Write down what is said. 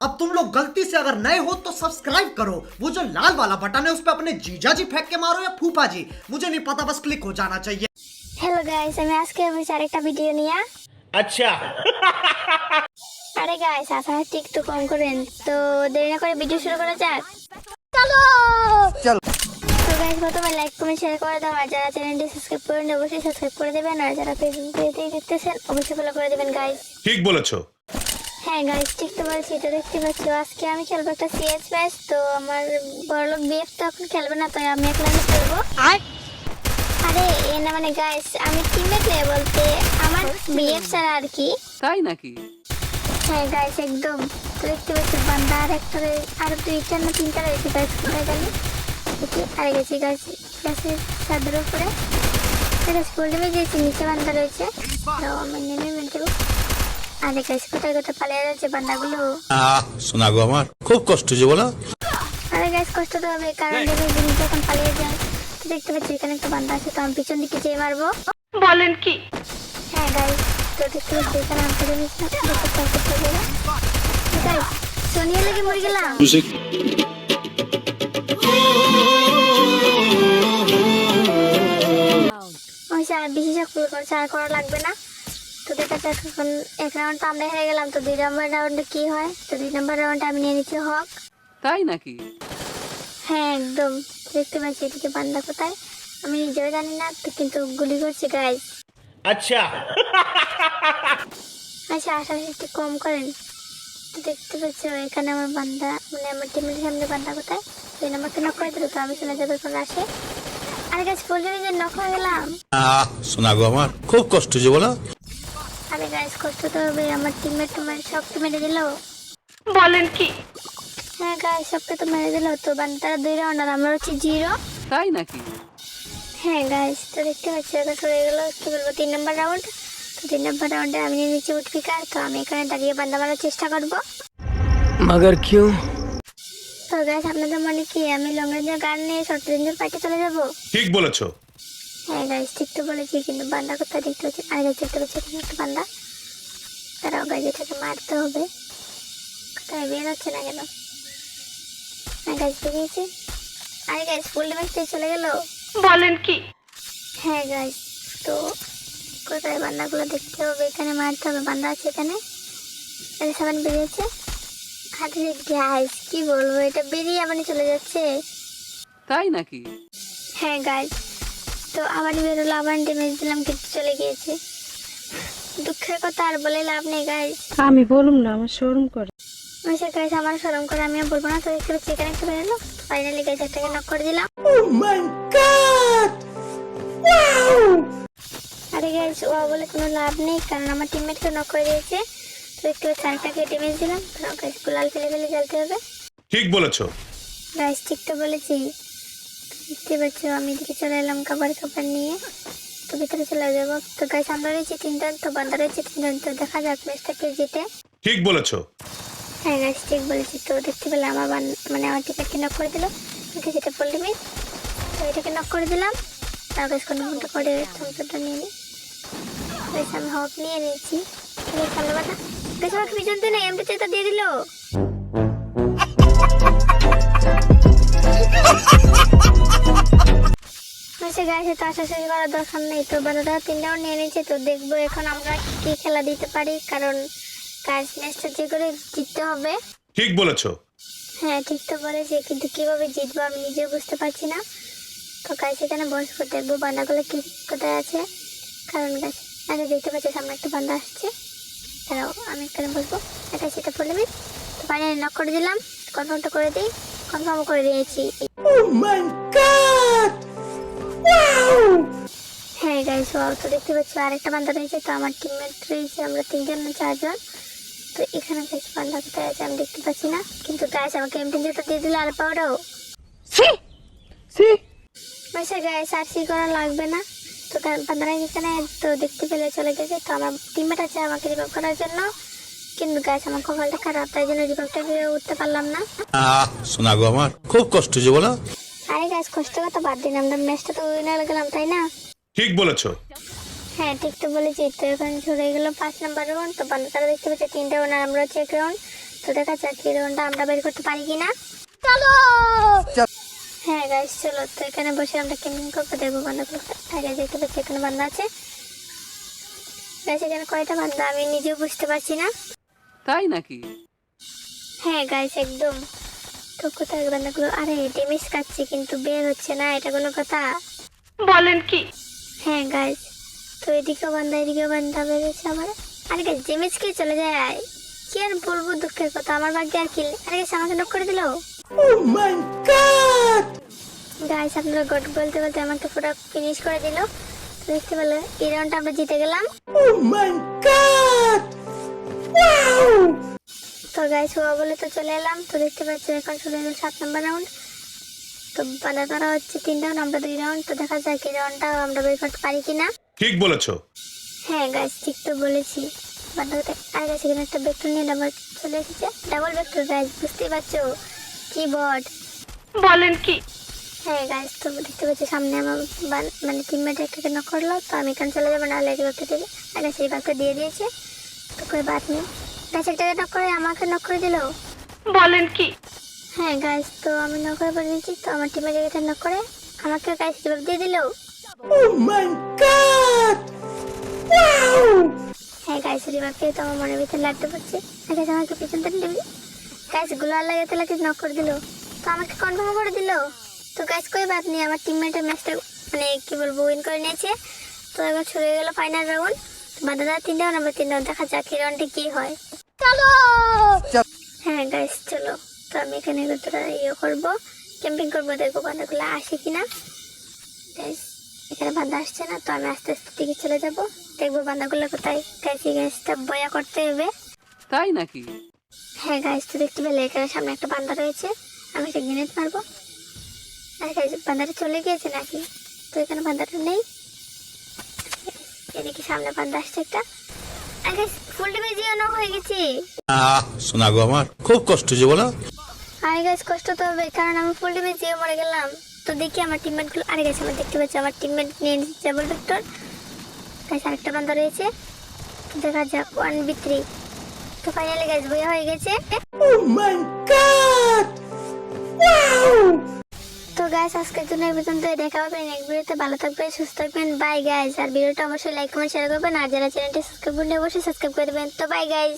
अब तुम लोग गलती से अगर नए हो तो सब्सक्राइब करो वो जो लाल वाला बटन है उस पर अपने जीजा जी फेंक के मारो या फूफा जी मुझे नहीं पता बस क्लिक हो जाना चाहिए হ্যালো গাইস আমি আজকে এসেছি আরেকটা ভিডিও নিয়ে अच्छा আরে গাইস আপনারা একটু একটু কম করেন তো দেরি না করে ভিডিও শুরু করা যাক চলো চলো। তো গাইস প্রথমে লাইক কমেন্ট শেয়ার করে দাও আর যারা চ্যানেলটি সাবস্ক্রাইব করেন অবশ্যই সাবস্ক্রাইব করে দেবেন আর যারা ফেসবুক পেজে দেখতেছেন অবশ্যই ফলো করে দেবেন গাইস ঠিক বলেছো হ্যাঁ গাইস ঠিক তো বলছি তো দেখতে পাচ্ছ। আজকে আমি খেলব একটা সিএস ম্যাচ তো আমার বড়লোক বিএফ তো এখন খেলবে না তাই আমি একলা খেলব। আরে এ না মানে গাইস আমি টিমমেট নেই বলতে আমার বিএফ ছাড়া আর কি। তাই নাকি? হ্যাঁ গাইস একদম। তো দেখতে পাচ্ছ বান্দা আর একটা আর দুইটা না তিনটা রয়েছে গাইস কোথায় গেলে? আরে গেছি গাছ গাছের ছাদের উপরে। গাছ বলতে গেছি নিচে বান্দা রয়েছে। তো আমি নেমে দেবো আরে গাছ কোথায় কোথায় পালিয়ে যাচ্ছে বান্দাগুলো? আহ শোনা গো আমার খুব কষ্ট যে বলো। আরে গাছ কষ্ট তো হবে কারণ দেখবে জিনিস যখন পালিয়ে যায় তো দেখতে পাচ্ছি এখানে একটা বান্দা আছে তো আমি পিছন দিকে যেয়ে মারবো। বলেন কি? হ্যাঁ গাইস তো দেখতে পাচ্ছি এখানে আমি করে নিচ্ছি না দেখতে পাচ্ছি গাইস সোনিয়া লেগে মরে গেলাম। বিশেষ আর করা লাগবে না। তো দেখা যাক এখন এক রাউন্ড তো আমরা হেরে গেলাম তো দুই নম্বর রাউন্ডে কি হয়? তো দুই নম্বর রাউন্ডে আমি নিয়ে নিচ্ছি হক। তাই নাকি? হ্যাঁ একদম। দেখতে পাচ্ছি এটিকে বান্দা কোথায়? আমি নিজেও জানি না কিন্তু গুলি করছি গাইজ আচ্ছা। আচ্ছা আশাপাশি একটু কম করেন। দেখতে পাচ্ছ এখানে আমার বান্দা মানে আমার টিমের সামনে বান্দা কোথায়? সেই নাম্বারটা নক করে দিল তো আমি চলে যাব এখন আসে আর কাছে বললে যে নক হয়ে গেলাম। শোনা গো আমার খুব কষ্ট যে বলো। আমি গাইস কষ্ট তো হবে আমার টিমমেট তোমার সবকে মেরে দিল। বলেন কি? হ্যাঁ গাইস সবকে তো মেরে দিল তো বান্তারা দুই রাউন্ড আর আমরা হচ্ছে জিরো তাই নাকি? হ্যাঁ গাইস তো দেখতে পাচ্ছি এটা সরে গেল কি বলব তিন নম্বর রাউন্ড তো তিন নম্বর রাউন্ডে আমি নিচে উঠবি কার তো আমি এখানে দাঁড়িয়ে বান্দা মারার চেষ্টা করব। মগর কিউ তো গাইস আপনাদের মনে কি আমি লং রেঞ্জের গান নিয়ে শর্ট রেঞ্জের পার্টি চলে যাব? ঠিক বলেছ। হ্যাঁ গাইস ঠিক তো বলেছি কিন্তু বান্দা কোথায় দেখতে পাচ্ছি? আরে গাছ দেখতে পাচ্ছি এখানে একটা বান্দা। তারাও গাছ এটাকে মারতে হবে। কোথায়? বের হচ্ছে না কেন? হ্যাঁ গাছ বেরিয়েছে। আরে গাইস ফুল ড্যামেজ দিয়ে চলে গেল। বলেন কি? হ্যাঁ গাইস তো কোথায় বান্দাগুলো দেখতে হবে? এখানে মারতে হবে বান্দা আছে এখানে। এই সাবান বেরিয়েছে। আরে গাইস কি বলব এটা বেরিয়ে আবার চলে যাচ্ছে। তাই নাকি? হ্যাঁ গাইস তো আবার বেরোলো আবার ড্যামেজ দিলাম কিন্তু চলে গিয়েছে। দুঃখের কথা আর বলে লাভ নেই গাইস আমি বলুম না আমার শোরুম করে। আচ্ছা গাইস আমার সরম করে আমি বলব না। তো পাচ্ছি এখানে একটা বেরোলো ফাইনালি গাইস একটাকে নক করে দিলাম। আরে গাইস ও বলে কোনো লাভ নেই কারণ আমার টিমমেটকে নক করে দিয়েছে। তো পাচ্ছি আরেকটাকে ড্যামেজ দিলাম। তো গাইস গুলাল ফেলে ফেলে জ্বালতে হবে। ঠিক বলেছ। গাইস ঠিক তো বলেছি। দেখতে পাচ্ছ আমি এদিকে চলে এলাম খাবার খাবার নিয়ে। তো ভিতরে চলে যাব। তো গাইস আমরা রয়েছি তিনজন তো বান্দা রয়েছে তিনজন তো দেখা যাক ম্যাচটা কে জিতে। ঠিক বলেছ। হ্যাঁ গাইস ঠিক বলেছি। তো দেখতে পেলে আমার মানে আমার টিকেটকে নক করে দিল। এটা যেটা বললি মিস তো এটাকে নক করে দিলাম। তার গাছ কোনো ঘণ্টা করে থামসারটা নিয়ে নিই গাইস আমি হক নিয়ে নিয়েছি। সামনে বাটা গাইস আমাকে পিছন দিয়ে নেই এমটি তো দিয়ে দিল। আচ্ছা গাইস তো আশা শেষ করার দরকার নেই। তো বারোটা তিনটাও নিয়ে নিয়েছে তো দেখব এখন আমরা কি খেলা দিতে পারি কারণ কাজ ম্যাচটা যে করে জিততে হবে। ঠিক বলেছ। হ্যাঁ ঠিক তো বলেছি কিন্তু কীভাবে জিতবো আমি নিজেও বুঝতে পারছি না। তো গাছ এখানে বসবো দেখব বান্দাগুলো কি কোথায় আছে। কারণ গাছ আচ্ছা দেখতে পাচ্ছি সামনে একটা বান্দা আসছে। দাঁড়াও আমি এখানে বসবো। এটা সেটা পড়লে তো ফাইনালি নক করে দিলাম। কনফার্মটা করে দিই। কনফার্ম করে দিয়েছি। হ্যাঁ গাইস ওয়াও তো দেখতে পাচ্ছি আরেকটা বান্দা রয়েছে তো আমার টিমমেট রয়েছে আমরা তিনজন না চারজন। তো এখানে গাইস বান্দা কোথায় আছে আমি দেখতে পাচ্ছি না। কিন্তু গাইস আমাকে এমটি যেটা দিয়ে দিলে আর আচ্ছা গাইস আর সি করা লাগবে না। তো বান্দারা এখানে তো দেখতে পেলে চলে গেছে। তো আমার টিমমেট আছে আমাকে রিভাইভ করার জন্য। কিন্তু গাইস আমার কপালটা খারাপ তাই জন্য রিভাইভটা উঠতে পারলাম না। শোনা গো আমার খুব কষ্ট যে বলো। আরে গাইস কষ্ট কথা বাদ দিন আমরা ম্যাচটা তো উইনার গেলাম তাই না? ঠিক বলেছ। হ্যাঁ ঠিক তো বলেছি। তো এখন হয়ে গেল পাঁচ নাম্বার রাউন্ড তো বান্দারা দেখতে পাচ্ছে তিনটা রাউন্ড আমরা হচ্ছে এক রাউন্ড তো দেখা যাক এই রাউন্ডটা আমরা বের করতে পারি কিনা। চলো! হ্যাঁ গাইস চলো। তো এখানে বসে আমরা ক্যাম্পিং করব দেখব বান্দাগুলো আগে দেখতে পাচ্ছি এখানে বান্দা আছে। গাইস এখানে কয়টা বান্দা? আমি নিজেও বুঝতে পারছি না। তাই নাকি? হ্যাঁ গাইস একদম। তো কোথায় বান্দাগুলো? আরে ডেমিস খাচ্ছি কিন্তু বের হচ্ছে না এটা কোনো কথা। বলেন কি? হ্যাঁ গাইস তো এদিকেও বান্দা এদিকেও বান্দা বেরোচ্ছে আমার আরে ডেমিস খেয়ে চলে যায়। কি আর বলব দুঃখের কথা আমার ভাগ্যে আর কি আরে গাইস আমাকে নক করে দিল? গাইস আপনারা গড বলতে বলতে আমাকে পুরো ফিনিশ করে দিল। তো দেখতে পেল এই রাউন্ডটা আমরা জিতে গেলাম। তো গাইস ও বলে তো চলে এলাম। তো দেখতে পাচ্ছি এখন শুরু হলো সাত নম্বর রাউন্ড তো বাধা ধরা হচ্ছে তিন রাউন্ড আমরা দুই রাউন্ড তো দেখা যাক এই রাউন্ডটা আমরা বের করতে পারি কিনা। ঠিক বলেছ। হ্যাঁ গাইস ঠিক তো বলেছি। বান্ধাতে আর গাছ এখানে একটা ভেক্টর নিয়ে ডাবল চলে এসেছে। ডাবল ভেক্টর গাইস বুঝতেই পারছ? কিবোর্ড বলেন কি? হ্যাঁ গাইস তো দেখতে পাচ্ছি সামনে আমার বান- মানে টিমমেট একটাকে নক করল তো আমি এখানে চলে যাব নাহলে এই বাঘটা দেবে আর গাছ এই বাঘটা দিয়ে দিয়েছে। তো কই বাদ নেই। গাছ একটাকে নক করে আমাকে নক করে দিলো। বলেন কি? হ্যাঁ গাইস তো আমি নক করে পড়ে দিয়েছি তো আমার টিমের জায়গাতে নক করে আমাকে গাইস রিভাইভ দিয়ে দিলো। হ্যাঁ গাইস পেয়ে তো আমার মনের ভিতরে লাগতে পারছে। গাইস আমাকে পিছন থেকে দিবি? গাইসগুলার লাগাতে লাগে নক করে দিলো। তো আমাকে কনফার্ম করে দিলো। তো গাইস কই বাদ নেই আমার টিমমেটের ম্যাচটা মানে কি বলব উইন করে নিয়েছে। তো এবার শুরু হয়ে গেল ফাইনাল রাউন্ড বাদাদা তিন রাউন্ড আমরা তিন রাউন্ড দেখা যাক এই রাউন্ডে কি হয়। চলো! হ্যাঁ গাইস চলো। তো আমি এখানে ইয়ে করব ক্যাম্পিং করব দেখব বান্দাগুলো আসে কিনা। এখানে বান্দা আসছে না তো আমি আস্তে আস্তে দিকে চলে যাব। দেখব বান্দাগুলো কোথায়। গাইস গাছটা বয়া করতে হবে। তাই নাকি? হ্যাঁ গাইস তো দেখতে পেলে এখানে সামনে একটা বান্দা রয়েছে। আমি একটা গ্রেনেড মারবো। আর গাইস বান্দাটা চলে গিয়েছে নাকি? তো এখানে বান্দাটা নেই। এদিকে সামনে বান্দা আসছে একটা। আর গাইস ফুল ডিবে জিও হয়ে গেছি। আহ শোনা গো আমার খুব কষ্ট যে বলো। আরে গাছ কষ্ট তো হবে কারণ আমি ফুল টিমে জিও মরে গেলাম তো দেখি আমার টিমমেটগুলো আরে গাইস আমার দেখতে পাচ্ছি আমার টিমমেট নিয়ে নিচ্ছে ডাবল ভেক্টর গাইস আরেকটা বান্দা রয়েছে। দেখা যাক ওয়ান বি থ্রি তো ফাইনালি গাছ বইয়া হয়ে গেছে। তো গাইস আজকের জন্য এই পর্যন্ত দেখা হবে নেক্সট ভিডিওতে ভালো থাকবেন সুস্থ থাকবেন। বাই গাইস আর ভিডিওটা অবশ্যই লাইক কমেন্ট শেয়ার করবেন। আর যারা চ্যানেলটি সাবস্ক্রাইব করলে অবশ্যই সাবস্ক্রাইব করে দেবেন। তো বাই গাইস